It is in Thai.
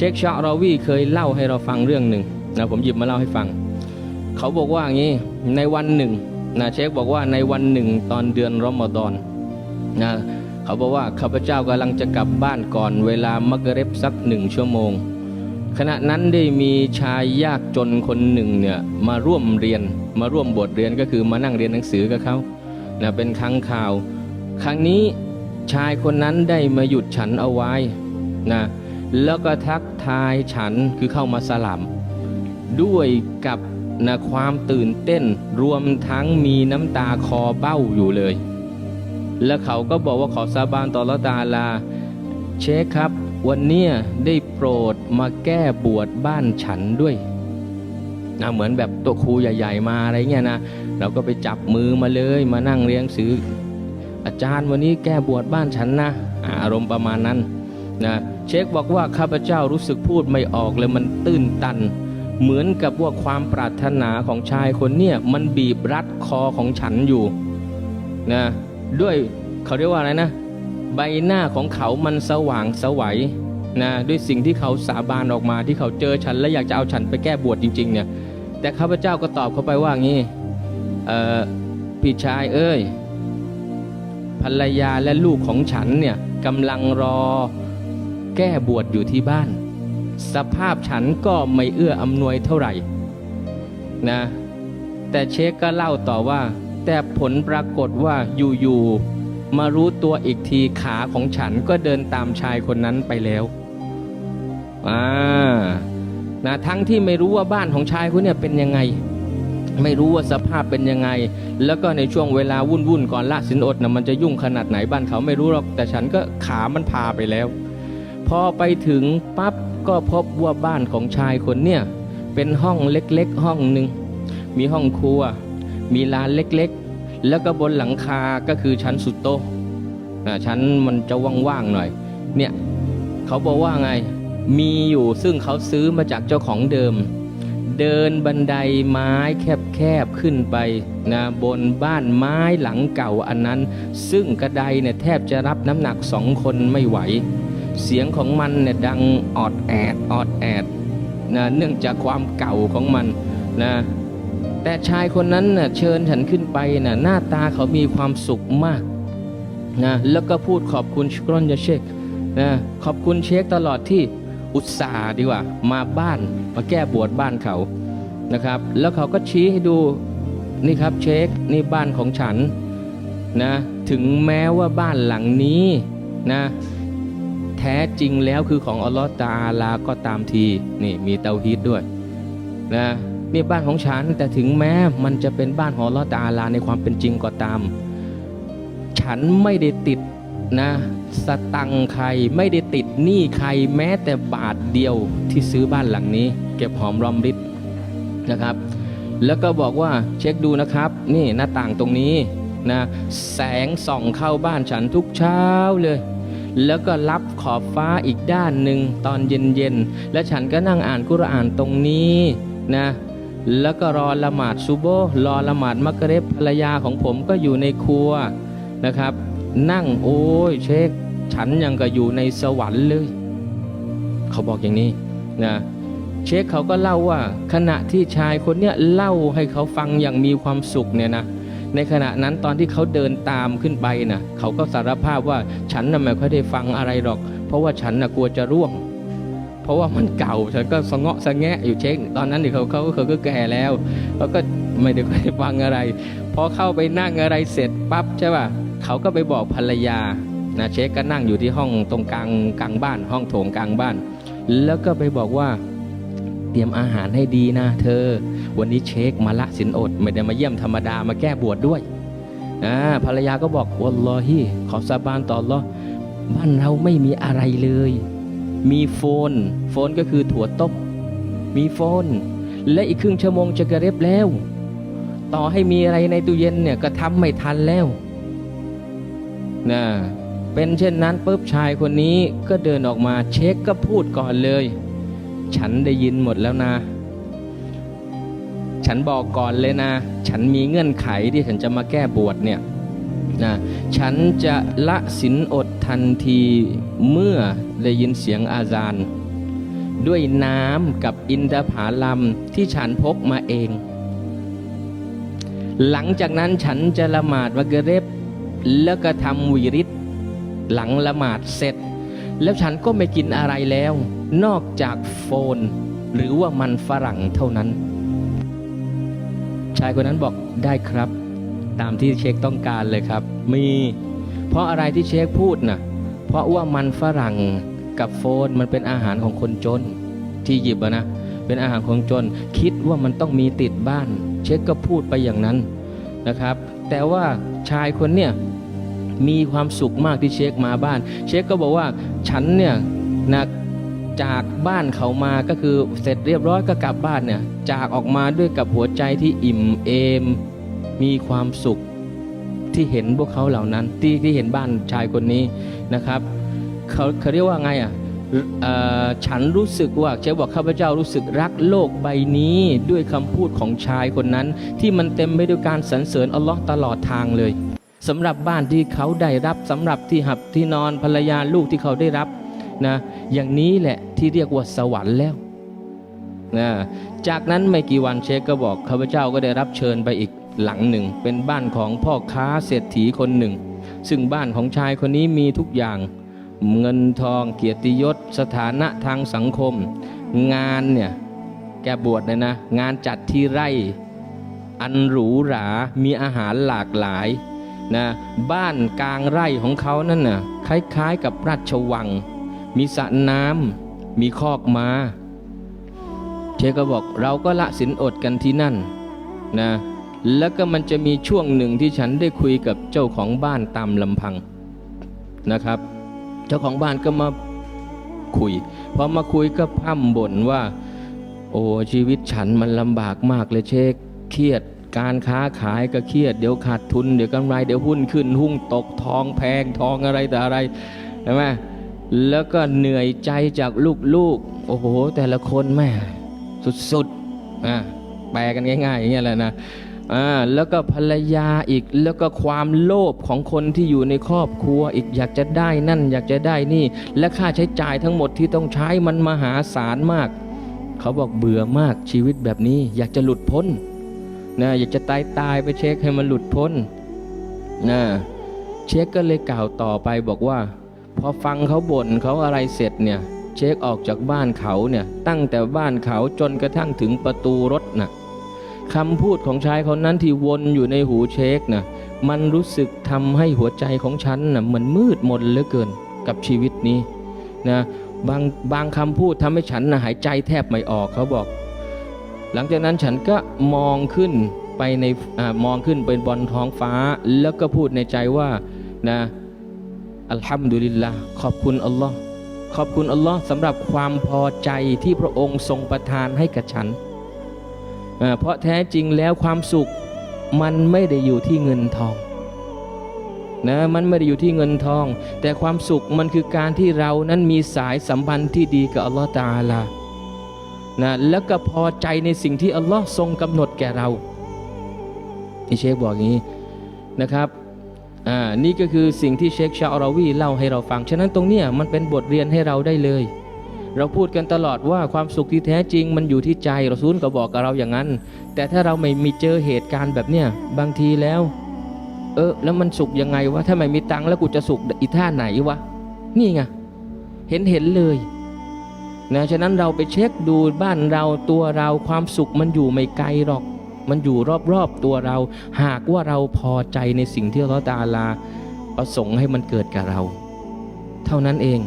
ชคชาราวีเคยเล่าให้เราฟังเรื่องหนึ่งนะผมหยิบมาเล่าให้ฟัง เขาบอกว่าอย่างนี้ในวันหนึ่งนะเชคบอกว่าในวันหนึ่งตอนเดือนรอมฎอนนะเขาบอกว่าข้าพเจ้ากำลังจะกลับบ้านก่อนเวลามักเร็บสักหนึ่งชั่วโมง ขณะนั้นได้มีชายยากจนคนหนึ่งเนี่ยมาร่วมเรียนมาร่วมบทเรียนก็คือมานั่งเรียนหนังสือกับเขานะเป็นครั้งข่าว ครั้งนี้ชายคนนั้นได้มาหยุดฉันเอาไว้นะ แล้วก็ทักทายฉันคือเข้ามาสลัมด้วยกับนะความตื่นเต้นรวมทั้งมีน้ำตาคอเบ้าอยู่เลย แล้วเขาก็บอกว่าขอสาบานต่อละตาลา เชคครับ วันเนี้ยได้โปรดมาแก้บวชบ้านฉันด้วยนะเหมือนแบบตัวครูใหญ่ ๆ มาอะไรเงี้ยนะเราก็ไปจับมือมาเลยมานั่งเรียงสือ อาจารย์วันนี้แก้บวชบ้านฉันนะอารมณ์ประมาณนั้น นะเชคบอกว่าข้าพเจ้ารู้สึกพูดไม่ออกเลยมันตื้นตัน เหมือนกับว่าความปรารถนาของชายคนเนี่ยมันบีบรัดคอของฉันอยู่นะด้วยเขาเรียกว่าอะไรนะ ใบหน้าของเขามันสว่างสวัยนะด้วยสิ่งที่เขาสาบานออกมาที่เขาเจอฉันและอยากจะเอาฉันไปแก้บวชจริงๆเนี่ยแต่ข้าพเจ้าก็ตอบเขาไปว่างี้เออพี่ชายเอ้ยภรรยาและลูกของฉันเนี่ยกำลังรอ แก้บวชอยู่ที่บ้าน สภาพฉันก็ไม่เอื้ออำนวยเท่าไหร่นะ แต่เชคก็เล่าต่อว่า แต่ผลปรากฏว่าอยู่ๆมารู้ตัวอีกทีขาของฉันก็เดินตามชายคนนั้นไปแล้วอ่านะทั้งที่ไม่รู้ว่าบ้านของชายคนเนี่ยเป็นยังไง ไม่รู้ว่าสภาพเป็นยังไง แล้วก็ในช่วงเวลาวุ่นวุ่นๆก่อนละสินอดนะมันจะยุ่งขนาดไหนบ้านเขาไม่รู้หรอกแต่ฉันก็ขามันพาไปแล้ว พอไปถึงปั๊บก็พบว่าบ้านของชายคนเนี่ยเป็นห้องเล็กๆห้องหนึ่งมีห้องครัว มีลานเล็กๆ แล้วก็บนหลังคาก็คือชั้นสุดโตะชั้นมันจะว่างๆหน่อย เนี่ยเขาบอกว่าไงมีอยู่ซึ่งเขาซื้อมาจากเจ้าของเดิม เดินบันไดไม้แคบๆขึ้นไปนะบนบ้านไม้หลังเก่าอันนั้น ซึ่งกระไดเนี่ยแทบจะรับน้ำหนักสองคนไม่ไหว เสียงของมันเนี่ยดังออดแอดออดแอดนะเนื่องจากความเก่าของมันนะแต่ชายคนนั้นน่ะเชิญฉันขึ้นไปนะหน้าตาเขามีความสุขมากนะแล้วก็พูดขอบคุณชกรอนยาเชคนะขอบคุณเชคตลอดที่อุตส่าห์ดีกว่า มาบ้านมาแก้บวชบ้านเขานะครับ แล้วเขาก็ชี้ให้ดูนี่ครับเชคนี่บ้านของฉันนะถึงแม้ว่าบ้านหลังนี้นะ แท้จริงแล้วคือของอัลลอฮ์ตาอาลาก็ตามทีนี่มีเตาฮีดด้วยนะนี่บ้านของฉันแต่ถึงแม้มันจะเป็นบ้านของอัลลอฮ์ตาอาลาในความเป็นจริงก็ตาม ฉันไม่ได้ติดนะสตังใครไม่ได้ติดหนี้ใครแม้แต่บาทเดียวที่ซื้อบ้านหลังนี้ เก็บหอมรอมริบนะครับ แล้วก็บอกว่าเช็คดูนะครับ นี่หน้าต่างตรงนี้นะแสงส่องเข้าบ้านฉันทุกเช้าเลย แล้วก็รับขอบฟ้าอีกด้านหนึ่งตอนเย็นๆ และฉันก็นั่งอ่านกุรอานตรงนี้นะ แล้วก็รอละหมาดซุโบฮ์รอละหมาดมักเร็บภรรยาของผมก็อยู่ในครัวนะครับ นั่งโอ้ยเชคฉันยังก็อยู่ในสวรรค์เลย เขาบอกอย่างนี้นะเชคเขาก็เล่าว่าขณะที่ชายคนเนี้ยเล่าให้เขาฟังอย่างมีความสุขเนี่ยนะ ในขณะนั้นตอนที่เขาเดินตามขึ้นไปนะเขาก็สารภาพว่าฉันน่ะไม่ค่อยได้ฟังอะไรหรอก เพราะว่าฉันน่ะกลัวจะร่วง เพราะว่ามันเก่าฉันก็สะเงาะสะแงะอยู่เช็ค ตอนนั้นเขาเขาเขาก็แก่แล้วเขาก็ไม่ได้ค่อยได้ฟังอะไรพอเข้าไปนั่งอะไรเสร็จปั๊บใช่ป่ะเขาก็ไปบอกภรรยานะเช็คก็นั่งอยู่ที่ห้องตรงกลางกลางบ้าน ห้องโถงกลางบ้าน แล้วก็ไปบอกว่าเตรียมอาหารให้ดีนะเธอ วันนี้เช็คมาละสินอด ไม่ได้มาเยี่ยมธรรมดามาแก้บวชดด้วยภรรยาก็บอกวัลลอฮีขอสาบานต่ออัลอบ้านเราไม่มีอะไรเลย มีโฟน โฟนก็คือถั่วต้มมีโฟน และอีกครึ่งชั่วโมงจะกระเร็บแล้ว ต่อให้มีอะไรในตู้เย็นเนี่ยก็ทำไม่ทันแล้วนะเป็นเช่นนั้นปุ๊บชายคนนี้ก็เดินออกมาเช็คก็พูดก่อนเลย ฉันได้ยินหมดแล้วนะ ฉันบอกก่อนเลยนะ ฉันมีเงื่อนไขที่ฉันจะมาแก้บวชเนี่ยนะฉันจะละสินอดทันทีเมื่อได้ยินเสียงอาซานด้วยน้ำกับอินทผาลัมที่ฉันพกมาเอง หลังจากนั้นฉันจะละหมาดมักเรบแล้วก็ทำวีริตหลังละหมาดเสร็จ แล้วฉันก็ไม่กินอะไรแล้ว นอกจากโฟน หรือว่ามันฝรั่งเท่านั้น ชายคนนั้นบอกได้ครับ ตามที่เชคต้องการเลยครับ มี เพราะอะไรที่เชคพูดนะเพราะว่ามันฝรั่งกับโฟนมันเป็นอาหารของคนจน ที่หยิบอะนะ เป็นอาหารของจน คิดว่ามันต้องมีติดบ้าน เชคก็พูดไปอย่างนั้นนะครับ แต่ว่าชายคนเนี่ยมีความสุขมากที่เชคมาบ้าน เชคก็บอกว่าฉันเนี่ยนะ จากบ้านเขามาก็คือเสร็จเรียบร้อยก็กลับบ้านเนี่ยจากออกมาด้วยกับหัวใจที่อิ่มเอม มีความสุขที่เห็นพวกเขาเหล่านั้นที่ที่เห็นบ้านชายคนนี้นะครับเขาเขาเรียกว่าไงอะฉันรู้สึกว่าเชฟบอกข้าพเจ้ารู้สึกรักโลกใบนี้ด้วยคำพูดของชายคนนั้น ที่มันเต็มไปด้วยการสรรเสริญอัลลอฮ์ตลอดทางเลยสำหรับบ้านที่เขาได้รับสำหรับที่หับที่นอนภรรยาลูกที่เขาได้รับ นะอย่างนี้แหละที่เรียกว่าสวรรค์แล้วนะจากนั้นไม่กี่วันเชคก็บอกข้าพเจ้าก็ได้รับเชิญไปอีกหลังหนึ่ง เป็นบ้านของพ่อค้าเศรษฐีคนหนึ่ง ซึ่งบ้านของชายคนนี้มีทุกอย่าง เงินทองเกียรติยศ สถานะทางสังคม งานเนี่ยแกบวชเลยนะ งานจัดที่ไร่ อันหรูหรา มีอาหารหลากหลายนะบ้านกลางไร่ของเขานั่นน่ะคล้ายๆกับราชวัง มีสระน้ำมีคอกม้า เชก็บอกเราก็ละสินอดกันที่นั่นนะแล้วก็มันจะมีช่วงหนึ่งที่ฉันได้คุยกับเจ้าของบ้านตามลำพังนะครับ เจ้าของบ้านก็มาคุยพอมาคุยก็พ่ำบ่นว่า โอ้ชีวิตฉันมันลำบากมากเลยเชคเครียดการค้าขายก็เครียดเดี๋ยวขาดทุน เดี๋ยวกำไรเดี๋ยวหุ้นขึ้นหุ้นตกทองแพงทองอะไรแต่อะไรใช่ไหม แล้วก็เหนื่อยใจจากลูกๆ โอ้โห แต่ละคนแม่สุดๆอะแปลกันง่าย ๆ อย่างเงี้ยแหละนะอ่าแล้วก็ภรรยาอีกแล้วก็ความโลภของคนที่อยู่ในครอบครัวอีกอยากจะได้นั่น อยากจะได้นี่ และค่าใช้จ่ายทั้งหมดที่ต้องใช้มันมหาศาลมาก เขาบอกเบื่อมากชีวิตแบบนี้ อยากจะหลุดพ้นนะอยากจะตายตายไปเช็คให้มันหลุดพ้นนะเช็คก็เลยกล่าวต่อไปบอกว่า พอฟังเขาบ่นเขาอะไรเสร็จเนี่ยเช็คออกจากบ้านเขาเนี่ยตั้งแต่บ้านเขาจนกระทั่งถึงประตูรถน่ะคำพูดของชายคนนั้นที่วนอยู่ในหูเช็คน่ะมันรู้สึกทำให้หัวใจของฉันน่ะมันมืดมนเหลือเกินกับชีวิตนี้นะบางบางคำพูดทำให้ฉันน่ะหายใจแทบไม่ออกเขาบอก หลังจากนั้นฉันก็มองขึ้นไปในอมองขึ้นเป็นบนท้องฟ้า แล้วก็พูดในใจว่านะ อัลฮัมดุลิลละขอบคุณอัลลอฮ์ขอบคุณอัลลอฮ์สำหรับความพอใจที่พระองค์ทรงประทานให้กับฉัน เพราะแท้จริงแล้วความสุขมันไม่ได้อยู่ที่เงินทองนะมันไม่ได้อยู่ที่เงินทอง แต่ความสุขมันคือการที่เรานั้นมีสายสัมพันธ์ที่ดีกับอัลลอฮ์ตาอาลานะแล้วก็พอใจในสิ่งที่อัลลอฮ์ทรงกำหนดแก่เรานี่เชคบอกอย่างนี้นะครับ อ่านี่ก็คือสิ่งที่เชคชาอราวีเล่าให้เราฟัง ฉะนั้นตรงเนี้ยมันเป็นบทเรียนให้เราได้เลย เราพูดกันตลอดว่าความสุขที่แท้จริงมันอยู่ที่ใจเราซูลก็บอกกับเราอย่างนั้น แต่ถ้าเราไม่มีเจอเหตุการณ์แบบเนี้ยบางทีแล้ว เออแล้วมันสุขยังไงวะถ้าไม่มีตังค์แล้วกูจะสุขอีท่าไหนวะนี่ไงเห็นเห็นเลยนะฉะนั้นเราไปเช็คดูบ้านเราตัวเราความสุขมันอยู่ไม่ไกลหรอก มันอยู่รอบๆตัวเรา หากว่าเราพอใจในสิ่งที่ลเลอตาลาประสงค์ให้มันเกิดกับเรา เท่านั้นเอง